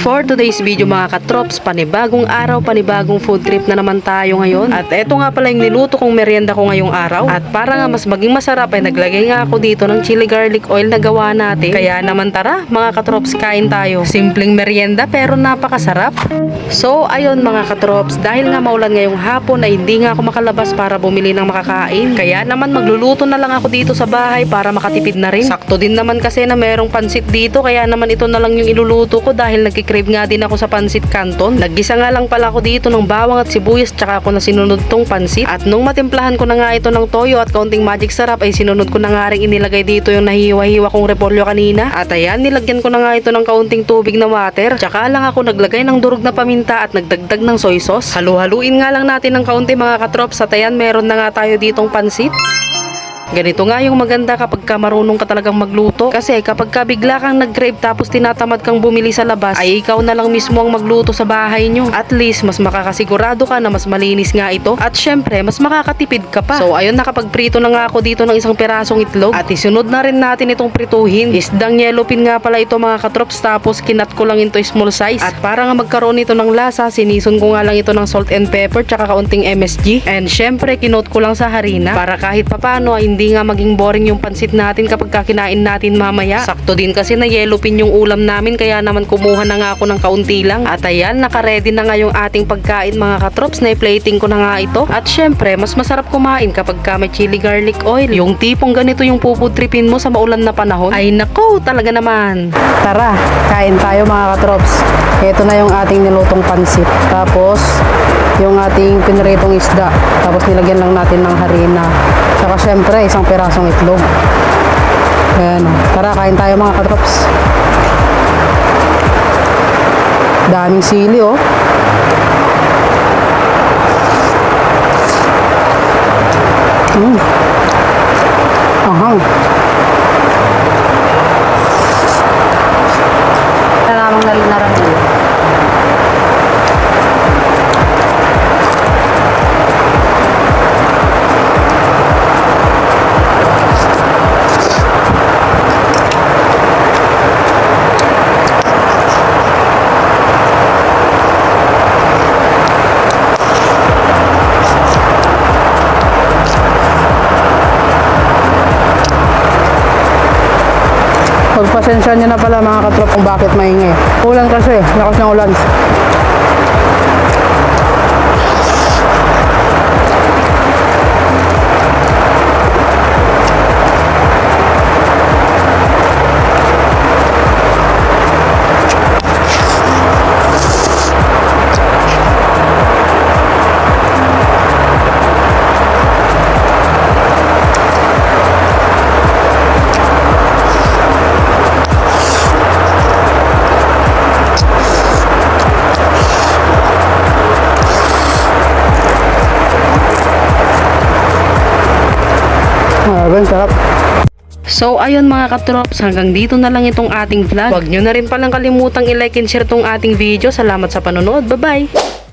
For today's video mga katrops, panibagong araw, panibagong food trip na naman tayo ngayon. At eto nga pala yung niluto kong merienda ko ngayong araw. At para nga mas maging masarap ay naglagay nga ako dito ng chili garlic oil na gawa natin. Kaya naman tara mga katrops, kain tayo. Simpleng merienda pero napakasarap. So ayun mga katrops, dahil nga maulan ngayong hapon ay hindi nga ako makalabas para bumili ng makakain. Kaya naman magluluto na lang ako dito sa bahay para makatipid na rin. Sakto din naman kasi na merong pansit dito kaya naman ito na lang yung iluluto ko dahil nagkikrave nga din ako sa pansit canton. Naggisa nga lang pala ako dito ng bawang at sibuyas tsaka ako na sinunod tong pansit. At nung matimplahan ko na nga ito ng toyo at kaunting magic sarap ay sinunod ko na nga rin inilagay dito yung nahiwa-hiwa kong repolyo kanina. At ayan, nilagyan ko na nga ito ng kaunting tubig na water. Tsaka lang ako naglagay ng durog na paminta at nagdagdag ng soy sauce. Halu-haluin nga lang natin ng kaunti mga katrops at ayan, meron na nga tayo ditong pansit. Ganito nga yung maganda kapag ka marunong ka talagang magluto. Kasi kapag ka bigla kang nag-crave tapos tinatamad kang bumili sa labas, ay ikaw na lang mismo ang magluto sa bahay nyo. At least, mas makakasigurado ka na mas malinis nga ito. At syempre, mas makakatipid ka pa. So ayun, nakapagprito na nga ako dito ng isang pirasong itlog. At isunod na rin natin itong prituhin. Isdang yellow pin nga pala ito mga katrops tapos kinat ko lang ito small size. At para nga magkaroon ito ng lasa, sinison ko nga lang ito ng salt and pepper tsaka kaunting MSG. And syempre, kinot ko lang sa harina para kahit papano ay hindi nga maging boring yung pansit natin kapag kakinain natin mamaya. Sakto din kasi na yellow pin yung ulam namin kaya naman kumuha na nga ako ng kaunti lang. At ayan, nakaredy na nga yung ating pagkain mga katrops na plating ko na nga ito. At syempre, mas masarap kumain kapag ka may chili garlic oil. Yung tipong ganito yung puputripin mo sa maulan na panahon. Ay nako, talaga naman. Tara, kain tayo mga katrops. Ito na yung ating nilutong pansit. Tapos, yung ating piniritong isda. Tapos nilagyan lang natin ng harina. Saka syempre, isang pirasong itlog. Ayan o. Tara, kain tayo mga katrops. Daming sili oh. Mm. Ahang. Naramang nalinaran nila. Pagpasensya nyo na pala mga katrop kung bakit maingay. Ulan kasi, lakas ng ulan. Ben, sarap. So ayun mga katrops, hanggang dito na lang itong ating vlog. Huwag nyo na rin palang kalimutang i-like and share tong ating video. Salamat sa panonood. Bye-bye!